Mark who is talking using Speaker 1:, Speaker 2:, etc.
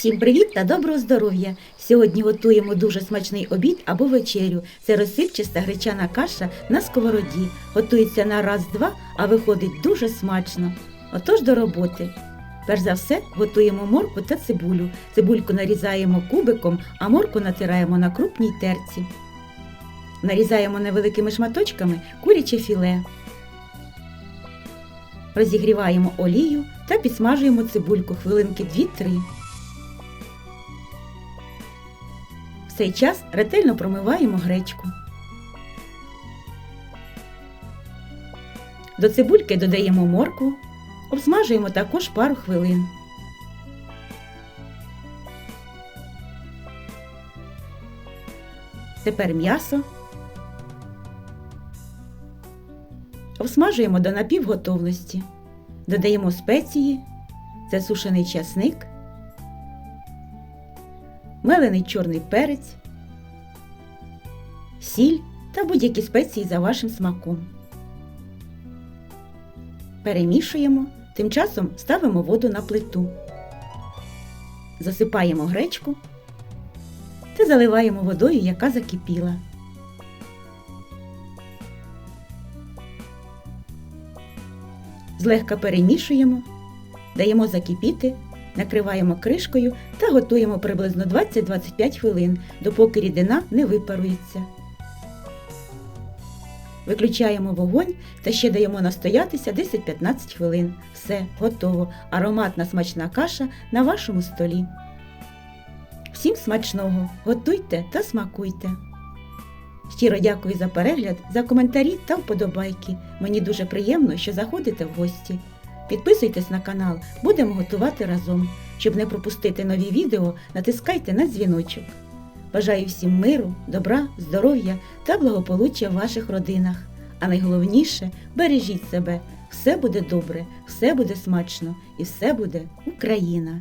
Speaker 1: Всім привіт та доброго здоров'я! Сьогодні готуємо дуже смачний обід або вечерю. Це розсипчаста гречана каша на сковороді. Готується на раз-два, а виходить дуже смачно. Отож до роботи. Перш за все готуємо моркву та цибулю. Цибульку нарізаємо кубиком, а морку натираємо на крупній терці. Нарізаємо невеликими шматочками куряче філе. Розігріваємо олію та підсмажуємо цибульку хвилинки 2-3. Цей час ретельно промиваємо гречку. До цибульки додаємо моркву, обсмажуємо також пару хвилин. Тепер м'ясо. Обсмажуємо до напівготовності. Додаємо спеції, це сушений часник, мелений чорний перець, сіль та будь-які спеції за вашим смаком. Перемішуємо, тим часом ставимо воду на плиту. Засипаємо гречку та заливаємо водою, яка закипіла. Злегка перемішуємо, даємо закипіти, накриваємо кришкою та готуємо приблизно 20-25 хвилин, допоки рідина не випарується. Виключаємо вогонь та ще даємо настоятися 10-15 хвилин. Все, готово. Ароматна смачна каша на вашому столі. Всім смачного! Готуйте та смакуйте! Щиро дякую за перегляд, за коментарі та вподобайки. Мені дуже приємно, що заходите в гості. Підписуйтесь на канал, будемо готувати разом. Щоб не пропустити нові відео, натискайте на дзвіночок. Бажаю всім миру, добра, здоров'я та благополуччя в ваших родинах. А найголовніше бережіть себе. Все буде добре, все буде смачно і все буде Україна!